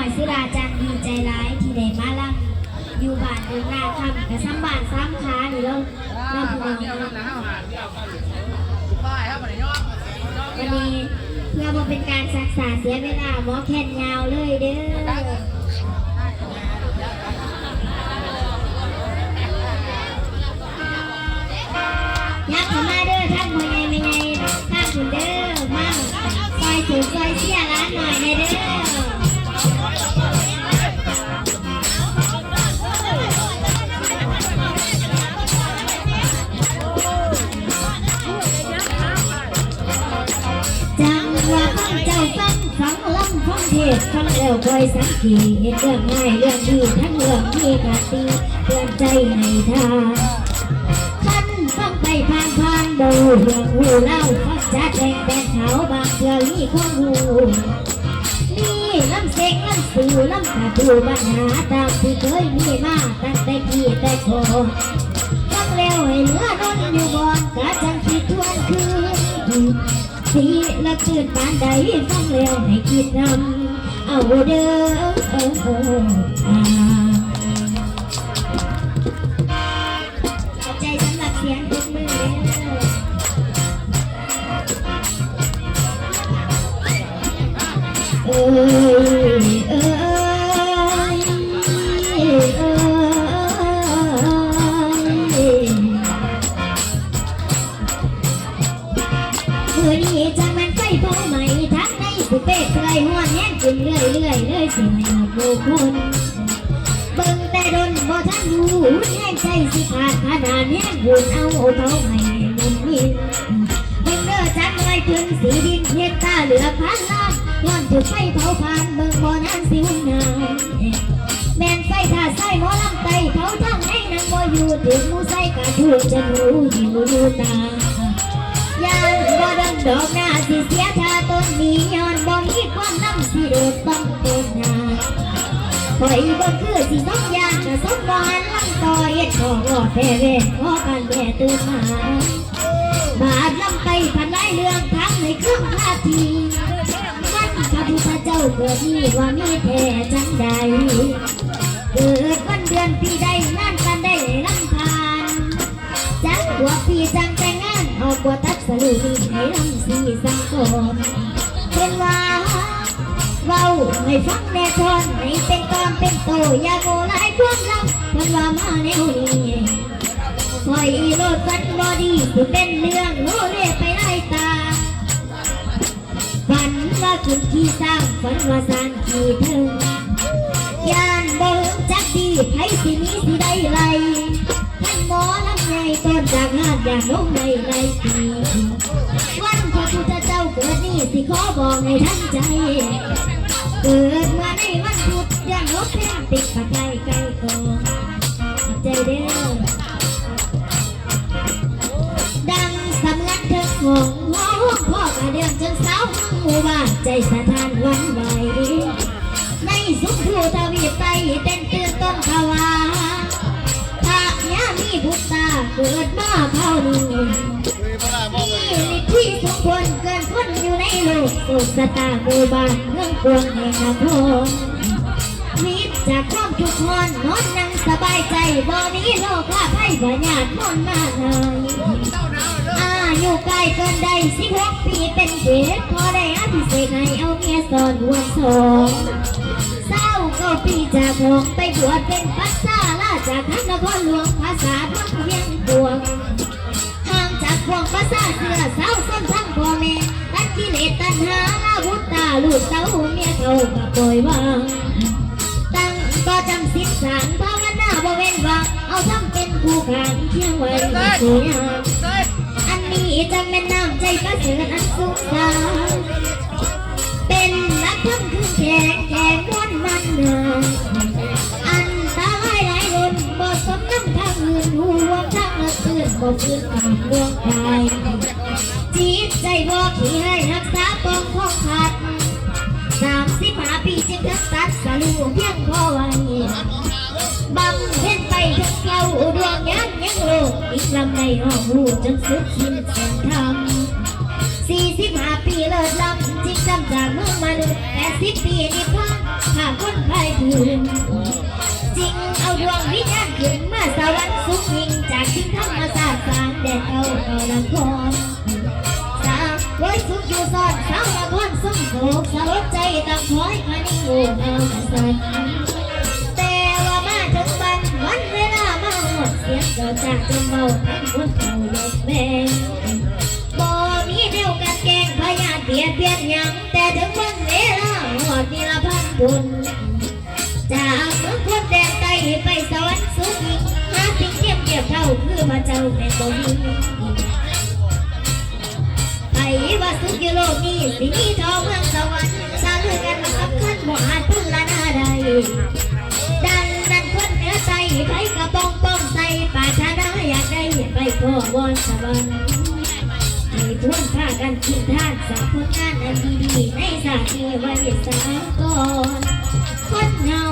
อยสุดาจันดีใจร้ายที่ได้มาลังอยู่บ้านเดินหน้าคำกับซ้ำบ้านซ้ำค้านี่เราเราพี่น้องวันนี้เพื่อมาเป็นการศึกษาเสียเวลาหมอแคนยาวเลยเด้อยักษ์ ศฟังแล้วคอยสังเกตเรื่องง่ายเรื่องดีทั้งเรื่องที่กาตีเตือนใจให้ทางท่านฟังไปผ่านผ่านดูเรื่องหูเล่าฟังจัดแดงแดงเขาบางเทื่อมีความหูนี่ลำเซ็งลำสื่อลำกระดูปัญหาตามที่เคยมีมาตั้งแต่กี้แต่ก่อนฟังแล้วให้เหลือนอนอยู่บอนกะจังคิดทวนคืนสีละคืนปานใดฟังแล้วให้คิดนำ เอาเด้อเหัวแห้งขึ้นเรื่อยเรื่อยๆเลยสิให้มดผู้คนเบิ่งแต่ดนบ่ทันรู้แห้งใจสิขาดขนาดแห้งบุญเอาเผาให้มันมีเบิ่งเด้อจักไรขึ้นสีดินเฮ็ดตาเหลือพันล้านย้อนถูกไฟเผาผ่านเบิ่งบ่นานสิหุ่นหาแม่นไฟถ้าใส่หมอลำไตเผาทั้งให้นั่งบ่อยู่ถึงมูใส่กะถูกจะรู้ยู่รู้ตายังบ่ดังดอกหน้าสิเสีย ข่อยบ่คือสิสมยานกะสมวานลำต่อเอ็ดของหลอดแท้เวทขอกันแม่ตื่นมาบาดลำไปพันหลายเรื่องทั้งในเครื่องท่าทีมันพระพุทธเจ้าเกิดนี่ว่ามีแท้จังใดเกิดวันเดือนปีใดงานกันได้ลำพานจังหัวปีจังแต่งงานเอากว่าตัดสลือให้ลำสีสังกอ ให้ฟังแน่ทอนให้เป็นตอนเป็นโตอย่าโมหลายความลับเพิ่นว่ามาแนวนี้คอยอีโลดฟันบอดีสิเป็นเรื่องโนเล่ไปไล่ตาฝันว่าคุณขี่สร้างฝันว่าสร้างขี่ถึงยานเบิ่จักดีไผสิมีสิได้ไล่ท่านหมอลำใหญ่ต้นจากงานอย่างน้องในในปีวันพระพุทธเจ้าเกิดนี่สิขอบอกให้ท่านใจ เกิดมาในวันพุธเดือนลบเพ่งติดปากไก่ไก่กองใจเด้อดังสำลักเถิงหงหัวห้องพ่อกระเดืองจนเสาหมู่บ้านใจสะท้านหวันไหวในสุขภูทวีปไตเต้นตื่นต้นภาวาถ้าเนี้ยมีพุทธาเกิดมาเท่านี้นี่ที่สมควรเกินพ้นอยู่ในโลกสุขสตาหมู่บ้าน เมืองกวงแห่งนครมิตรจากความทุกข์ทนนอนนั่งสบายใจบ่มีโลกลาภัยบ่ญาติมนมาเลยอายุใกล้เกินได้สิบหกปีเป็นเด็กพอได้อภิเษกให้เอาเมียสอนวงสองเศร้าก็ปีจากหงไปบวชเป็นปัสสาลาจากทั้งนครหลวงภาษาทั้ง ลูกเต้าเมียเขาก็ปล่อยวางตั้งก็จำสิบสามภาวนาบ่เว้นวางเอาทำเป็นคู่ขางเที่ยงไว้สวยงามอันนี้จำเป็นน้ำใจประเสริฐอันสูงสางเป็นนักทำคือแข็งแข็งม้วนมันเนืองอันตายหลายคนบ่สมน้ำทางอื่นห่วทางละตื่นบ่คืนตามดวงใจจิตใจบ่ขี้ให้รักษาปองของขัด สามสิบห้าปีจึงทักตัดสลูเพียงพอไว้บังเพ็ญไปถึงเก่าดวงยังยังโลกอีกลำในห้องหูจนสุดสิ้นเส้นทางสี่สิบห้าปีเลิศลำจริงจำจากเมืองมนุษย์แปดสิบปีนิพพานพาคนไพ่ถึงจริงเอาดวงวิญญาณขึ้นมาสวรรค์สุขยิ่งจากทิ้งธรรมศาสตร์สารแดดเอาเอาละครสาวไว้สุขอยู่สอดสาว สมโศกสลดใจตามคอยคณิโอเอาสันแต่ว่ามาถึงบันวันเวลามาหมดเสียงก็จากจนเบาทั้งคนเก่าเลิกแบงบ่มีเดียวกันแกงพยานเบียดเบียนยังแต่ถึงวันเวลาหอดนี่ละพันบุญจากเมืองคนแดนใต้ไปสวรรค์สุขิงหาสิ่งเทียมเทียบเท่าคือพระเจ้าแม่บ่มีไอ้ว่าสุขอยู่โลกนี้สิมี ดังนั้นคนเหนือใจไผกระป้องป้องใส่ป่ารถนาอยากได้ไปพ่อวอนสวรรค์ให้พวกพากันกินทานสางผลงานอันดีๆในสาสตร์ที่ไว้สากอน